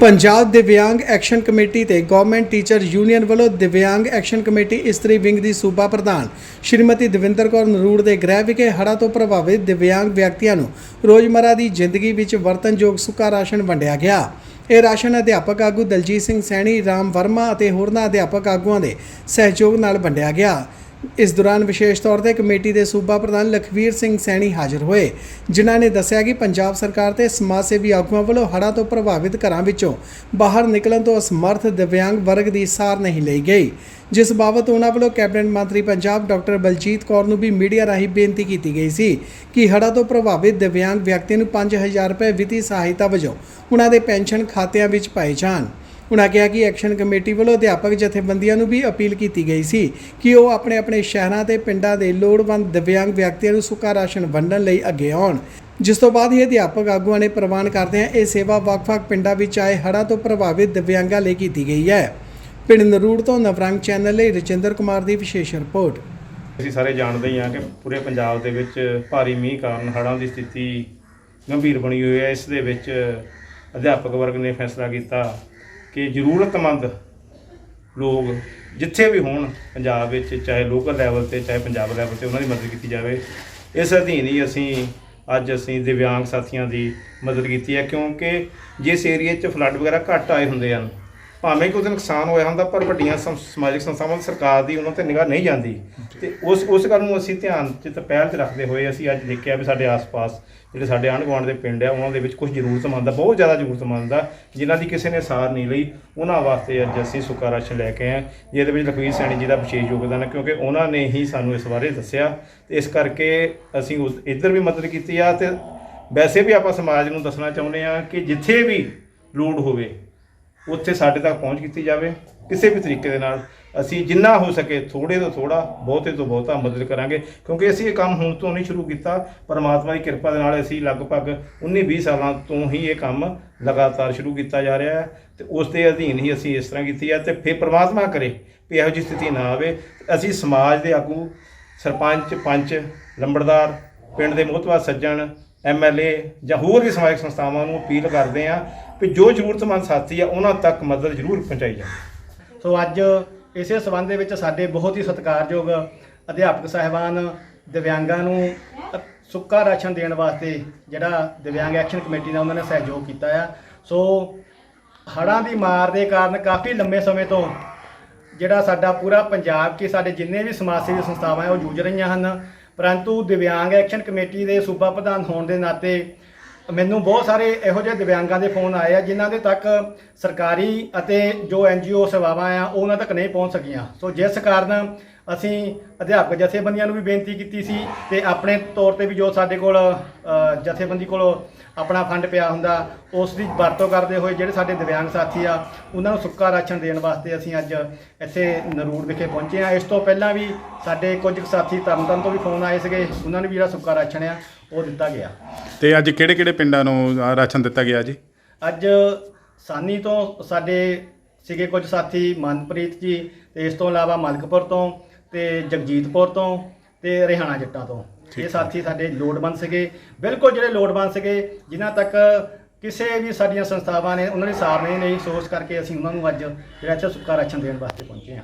ਪੰਜਾਬ ਦਿਵਿਆਂਗ action committee ਤੇ government teacher union ਵੱਲੋਂ ਦਿਵਿਆਂਗ ਐਕਸ਼ਨ ਕਮੇਟੀ ਇਸਤਰੀ ਵਿੰਗ ਦੀ ਸੂਬਾ ਪ੍ਰਧਾਨ ਸ਼੍ਰੀਮਤੀ ਦਵਿੰਦਰ ਕੌਰ ਨਰੂੜ ਦੇ ਗ੍ਰਹਿ ਵਿਖੇ ਹੜ੍ਹਾਂ ਤੋਂ ਪ੍ਰਭਾਵਿਤ ਦਿਵਿਆਂਗ ਵਿਅਕਤੀਆਂ ਨੂੰ ਰੋਜ਼ਮਰਾ ਦੀ ਜ਼ਿੰਦਗੀ ਵਿੱਚ ਵਰਤਨਯੋਗ ਸੁੱਕਾ ਰਾਸ਼ਨ ਵੰਡਿਆ ਗਿਆ। ਇਹ ਰਾਸ਼ਨ ਅਧਿਆਪਕ ਆਗੂ ਦਲਜੀਤ ਸਿੰਘ ਸੈਣੀ, ਰਾਮ ਵਰਮਾ ਅਤੇ ਹੋਰਨਾਂ ਅਧਿਆਪਕ ਆਗੂਆਂ ਦੇ ਸਹਿਯੋਗ ਨਾਲ ਵੰਡਿਆ ਗਿਆ। ਇਸ ਦੌਰਾਨ ਵਿਸ਼ੇਸ਼ ਤੌਰ ਤੇ ਕਮੇਟੀ ਦੇ ਸੂਬਾ ਪ੍ਰਧਾਨ ਲਖਵੀਰ ਸਿੰਘ ਸੈਣੀ ਹਾਜ਼ਰ ਹੋਏ, ਜਿਨ੍ਹਾਂ ਨੇ ਦੱਸਿਆ ਕਿ ਪੰਜਾਬ ਸਰਕਾਰ ਤੇ ਸਮਾਜ ਸੇਵੀ ਆਗੂਆਂ ਵੱਲੋਂ ਹੜ੍ਹਾਂ ਤੋਂ ਪ੍ਰਭਾਵਿਤ ਘਰਾਂ ਵਿੱਚੋਂ ਬਾਹਰ ਨਿਕਲਣ ਤੋਂ ਅਸਮਰਥ ਦਿਵਿਆਂਗ ਵਰਗ ਦੀ ਸਾਰ ਨਹੀਂ ਲਈ ਗਈ, ਜਿਸ ਬਾਬਤ ਉਹਨਾਂ ਵੱਲੋਂ ਕੈਬਨਿਟ ਮੰਤਰੀ ਪੰਜਾਬ ਡਾਕਟਰ ਬਲਜੀਤ ਕੌਰ ਨੂੰ ਵੀ ਮੀਡੀਆ ਰਾਹੀਂ ਬੇਨਤੀ ਕੀਤੀ ਗਈ ਸੀ ਕਿ ਹੜ੍ਹਾਂ ਤੋਂ ਪ੍ਰਭਾਵਿਤ ਦਿਵਿਆਂਗ ਵਿਅਕਤੀ ਨੂੰ 5000 ਰੁਪਏ ਵਿੱਤੀ ਸਹਾਇਤਾ ਵਜੋਂ ਉਹਨਾਂ ਦੇ ਪੈਨਸ਼ਨ ਖਾਤਿਆਂ ਵਿੱਚ ਪਾਏ ਜਾਣ। ਉਹਨਾਂ ਕਿਹਾ ਕਿ ਐਕਸ਼ਨ ਕਮੇਟੀ ਵੱਲੋਂ ਅਧਿਆਪਕ ਜਥੇਬੰਦੀਆਂ ਨੂੰ ਵੀ ਅਪੀਲ ਕੀਤੀ ਗਈ ਸੀ ਕਿ ਉਹ ਆਪਣੇ ਆਪਣੇ ਸ਼ਹਿਰਾਂ ਤੇ ਪਿੰਡਾਂ ਦੇ ਲੋੜਵੰਦ ਦਿਵਿਆਂਗ ਵਿਅਕਤੀਆਂ ਨੂੰ ਸੁੱਕਾ ਰਾਸ਼ਨ ਵੰਡਣ ਲਈ ਅੱਗੇ ਆਉਣ। ਜਿਸ ਤੋਂ ਬਾਅਦ ਹੀ ਅਧਿਆਪਕ ਆਗੂਆਂ ਨੇ ਪ੍ਰਵਾਨ ਕਰਦਿਆਂ ਇਹ ਸੇਵਾ ਵੱਖ-ਵੱਖ ਪਿੰਡਾਂ ਵਿੱਚ ਆਏ ਹੜ੍ਹਾਂ ਤੋਂ ਪ੍ਰਭਾਵਿਤ ਦਿਵਿਆਂਗਾਂ ਲਈ ਕੀਤੀ ਗਈ ਹੈ। ਪਿੰਡ ਨਰੂੜ ਤੋਂ ਨਵਰੰਗ ਚੈਨਲ ਲਈ ਰਜਿੰਦਰ ਕੁਮਾਰ ਦੀ ਵਿਸ਼ੇਸ਼ ਰਿਪੋਰਟ। ਅਸੀਂ ਸਾਰੇ ਜਾਣਦੇ ਹੀ ਹਾਂ ਕਿ ਪੂਰੇ ਪੰਜਾਬ ਦੇ ਵਿੱਚ ਭਾਰੀ ਮੀਂਹ ਕਾਰਨ ਹੜ੍ਹਾਂ ਦੀ ਸਥਿਤੀ ਗੰਭੀਰ ਬਣੀ ਹੋਈ ਹੈ। ਇਸ ਦੇ ਵਿੱਚ ਅਧਿਆਪਕ ਵਰਗ ਨੇ ਫੈਸਲਾ ਕੀਤਾ ਕਿ ਜ਼ਰੂਰਤਮੰਦ ਲੋਕ ਜਿੱਥੇ ਵੀ ਹੋਣ, ਪੰਜਾਬ ਵਿੱਚ, ਚਾਹੇ ਲੋਕਲ ਲੈਵਲ ਤੇ, ਚਾਹੇ ਪੰਜਾਬ ਲੈਵਲ ਤੇ ਉਹਨਾਂ ਦੀ ਮਦਦ ਕੀਤੀ ਜਾਵੇ। ਇਸ ਅਧੀਨ ਹੀ ਅਸੀਂ, ਅੱਜ ਅਸੀਂ ਦਿਵਿਆਂਗ ਸਾਥੀਆਂ ਦੀ ਮਦਦ ਕੀਤੀ ਹੈ ਕਿਉਂਕਿ ਜਿਸ ਏਰੀਏ 'ਚ ਫਲੱਡ ਵਗੈਰਾ ਘੱਟ ਆਏ ਹੁੰਦੇ ਹਨ ਭਾਵੇਂ ਕਿ ਉਹਦੇ ਨੁਕਸਾਨ ਹੋਇਆ ਹੁੰਦਾ, ਪਰ ਵੱਡੀਆਂ ਸਮ- ਸਮਾਜਿਕ ਸੰਸਥਾਵਾਂ ਸਰਕਾਰ ਦੀ ਉਹਨਾਂ ਤੇ ਨਿਗਾਹ ਨਹੀਂ ਜਾਂਦੀ। ਤੇ ਉਸ ਉਸ ਗੱਲ ਨੂੰ ਅਸੀਂ ਧਿਆਨ ਚ ਤੇ ਪਹਿਲ 'ਚ ਰੱਖਦੇ ਹੋਏ ਅਸੀਂ ਅੱਜ ਦੇਖਿਆ ਵੀ ਸਾਡੇ ਆਸ-ਪਾਸ ਜਿਹੜੇ ਸਾਡੇ ਆਂਢ ਗੁਆਂਢ ਦੇ ਪਿੰਡ ਆ, ਉਹਨਾਂ ਦੇ ਵਿੱਚ ਕੁਝ ਜ਼ਰੂਰਤਮੰਦ ਆ, ਬਹੁਤ ਜ਼ਿਆਦਾ ਜ਼ਰੂਰਤਮੰਦ ਆ, ਜਿਨ੍ਹਾਂ ਦੀ ਕਿਸੇ ਨੇ ਸਾਰ ਨਹੀਂ ਲਈ, ਉਹਨਾਂ ਵਾਸਤੇ ਅੱਜ ਅਸੀਂ ਸੁੱਕਾ ਰਾਸ਼ਨ ਲੈ ਕੇ ਆਏ ਹਾਂ, ਜਿਹਦੇ ਵਿੱਚ ਲਖਵੀਰ ਸੈਣੀ ਜੀ ਦਾ ਵਿਸ਼ੇਸ਼ ਯੋਗਦਾਨ ਹੈ, ਕਿਉਂਕਿ ਉਹਨਾਂ ਨੇ ਹੀ ਸਾਨੂੰ ਇਸ ਬਾਰੇ ਦੱਸਿਆ। ਤੇ ਇਸ ਕਰਕੇ ਅਸੀਂ ਉਸ, ਇੱਧਰ ਵੀ ਮਦਦ ਕੀਤੀ ਆ, ਤੇ ਵੈਸੇ ਵੀ ਆਪਾਂ ਸਮਾਜ ਨੂੰ ਦੱਸਣਾ ਚਾਹੁੰਦੇ ਆ ਕਿ ਜਿੱਥੇ ਵੀ ਲੋੜ ਹੋਵੇ ਉੱਥੇ ਸਾਡੇ ਤੱਕ ਪਹੁੰਚ ਕੀਤੀ ਜਾਵੇ, ਕਿਸੇ ਵੀ ਤਰੀਕੇ ਦੇ ਨਾਲ। ਅਸੀਂ ਜਿੰਨਾ ਹੋ ਸਕੇ ਥੋੜੇ ਤੋਂ ਥੋੜਾ ਬਹੁਤੇ ਤੋਂ ਬਹੁਤਾ ਮਦਦ ਕਰਾਂਗੇ, ਕਿਉਂਕਿ ਅਸੀਂ ਇਹ ਕੰਮ ਹੁਣ ਤੋਂ ਨਹੀਂ ਸ਼ੁਰੂ ਕੀਤਾ। ਪਰਮਾਤਮਾ ਦੀ ਕਿਰਪਾ ਦੇ ਨਾਲ ਅਸੀਂ ਲਗਭਗ 19-20 ਸਾਲਾਂ ਤੋਂ ਹੀ ਇਹ ਕੰਮ ਲਗਾਤਾਰ ਸ਼ੁਰੂ ਕੀਤਾ ਜਾ ਰਿਹਾ ਹੈ ਤੇ ਉਸ ਦੇ ਅਧੀਨ ਹੀ ਅਸੀਂ ਇਸ ਤਰ੍ਹਾਂ ਕੀਤੀ ਹੈ ਤੇ ਫਿਰ ਪ੍ਰਮਾਤਮਾ ਕਰੇ ਵੀ ਇਹੋ ਜਿਹੀ ਸਥਿਤੀ ਨਾ ਆਵੇ। ਅਸੀਂ ਸਮਾਜ ਦੇ ਆਗੂ, ਸਰਪੰਚ, ਪੰਚ, ਲੰਬੜਦਾਰ, ਪਿੰਡ ਦੇ ਮੋਹਤਵਾਰ ਸੱਜਣ ਐਮਐਲਏ ਜਾਂ ਹੋਰ ਵੀ ਸਮਾਜਿਕ ਸੰਸਥਾਵਾਂ ਨੂੰ ਅਪੀਲ ਕਰਦੇ ਆ ਕਿ ਜੋ ਜ਼ਰੂਰਤਮੰਦ ਸਾਥੀ ਆ, ਉਹਨਾਂ ਤੱਕ ਮਦਦ ਜ਼ਰੂਰ ਪਹੁੰਚਾਈ ਜਾਵੇ। ਸੋ ਅੱਜ ਇਸੇ ਸਬੰਧ ਦੇ ਵਿੱਚ ਸਾਡੇ ਬਹੁਤ ਹੀ ਸਤਿਕਾਰਯੋਗ ਅਧਿਆਪਕ ਸਾਹਿਬਾਨ ਦਿਵਿਆਂਗਾਂ ਨੂੰ ਸੁੱਕਾ ਰਾਸ਼ਨ ਦੇਣ ਵਾਸਤੇ ਜਿਹੜਾ ਦਿਵਿਆਂਗ ਐਕਸ਼ਨ ਕਮੇਟੀ ਦਾ ਉਹਨਾਂ ਨੇ ਸਹਿਯੋਗ ਕੀਤਾ ਆ। ਸੋ ਹੜ੍ਹਾਂ ਦੀ ਮਾਰ ਦੇ ਕਾਰਨ ਕਾਫੀ ਲੰਬੇ ਸਮੇਂ ਤੋਂ ਜਿਹੜਾ ਸਾਡਾ ਪੂਰਾ ਪੰਜਾਬ ਕੀ ਸਾਡੇ ਜਿੰਨੇ ਵੀ ਸਮਾਜ ਸੇਵੀ ਸੰਸਥਾਵਾਂ ਹੈ ਉਹ ਜੂਝ ਰਹੀਆਂ ਹਨ। ਪਰੰਤੂ ਦਿਵਿਆਂਗ ਐਕਸ਼ਨ ਕਮੇਟੀ ਦੇ ਸੂਬਾ ਪ੍ਰਧਾਨ ਹੋਣ ਦੇ ਨਾਤੇ ਮੈਨੂੰ ਬਹੁਤ ਸਾਰੇ ਇਹੋ ਜਿਹੇ ਦਿਵਿਆਂਗਾਂ ਦੇ ਫੋਨ ਆਏ ਆ, ਜਿਨ੍ਹਾਂ ਦੇ ਤੱਕ ਸਰਕਾਰੀ ਅਤੇ ਜੋ ਐਨਜੀਓ ਸੇਵਾਵਾਂ ਆ, ਉਹ ਉਹਨਾਂ ਤੱਕ ਨਹੀਂ ਪਹੁੰਚ ਸਕੀਆਂ। ਸੋ ਜਿਸ ਕਾਰਨ ਅਸੀਂ ਅਧਿਆਪਕ ਜਥੇਬੰਦੀਆਂ ਨੂੰ ਵੀ ਬੇਨਤੀ ਕੀਤੀ ਸੀ ਤੇ ਆਪਣੇ ਤੌਰ ਤੇ ਵੀ ਜੋ ਸਾਡੇ ਕੋਲ ਜਥੇਬੰਦੀ ਕੋਲ ਆਪਣਾ ਫੰਡ ਪਿਆ ਹੁੰਦਾ ਉਸ ਦੀ ਵਰਤੋਂ ਕਰਦੇ ਹੋਏ ਜਿਹੜੇ ਸਾਡੇ ਦਿਵਿਆਂਗ ਸਾਥੀ ਆ ਉਹਨਾਂ ਨੂੰ ਸੁੱਕਾ ਰਾਸ਼ਨ ਦੇਣ ਵਾਸਤੇ ਅਸੀਂ ਅੱਜ ਇੱਥੇ ਨਰੂੜ ਵਿਖੇ ਪਹੁੰਚੇ ਆ ਇਸ ਤੋਂ ਪਹਿਲਾਂ ਵੀ ਸਾਡੇ ਕੁਝ ਸਾਥੀ ਤਰਨਤਨ ਤੋਂ ਵੀ ਫੋਨ ਆਏ ਸੀਗੇ ਉਹਨਾਂ ਨੂੰ ਵੀ ਜਿਹੜਾ ਸੁੱਕਾ ਰਾਸ਼ਨ ਆ ਉਹ ਦਿੱਤਾ ਗਿਆ। ਤੇ ਅੱਜ ਕਿਹੜੇ ਕਿਹੜੇ ਪਿੰਡਾਂ ਨੂੰ ਰਾਸ਼ਨ ਦਿੱਤਾ ਗਿਆ ਜੀ? ਅੱਜ ਸਾਨੀ ਤੋਂ ਸਾਡੇ ਸੀਗੇ ਕੁਝ ਸਾਥੀ ਮਨਪ੍ਰੀਤ ਜੀ ਤੇ ਇਸ ਤੋਂ ਇਲਾਵਾ ਮਲਕਪੁਰ ਤੋਂ ਤੇ ਜਗਜੀਤਪੁਰ ਤੋਂ ਤੇ ਰਿਹਾਣਾ ਜੱਟਾਂ ਤੋਂ। ਇਹ ਸਾਥੀ ਸਾਡੇ ਲੋੜਵੰਦ ਸੀਗੇ। ਬਿਲਕੁਲ ਜਿਹੜੇ ਲੋੜਵੰਦ ਸੀਗੇ ਜਿਨ੍ਹਾਂ ਤੱਕ ਕਿਸੇ ਵੀ ਸਾਡੀਆਂ ਸੰਸਥਾਵਾਂ ਨੇ ਉਹਨਾਂ ਦੀ ਸਾਰ ਨਹੀਂ ਲਈ ਸੋਚ ਕਰਕੇ ਅਸੀਂ ਉਹਨਾਂ ਨੂੰ ਅੱਜ ਜਿਹੜਾ ਇੱਥੇ ਸੁੱਕਾ ਰਾਸ਼ਨ ਦੇਣ ਵਾਸਤੇ ਪਹੁੰਚੇ ਹਾਂ।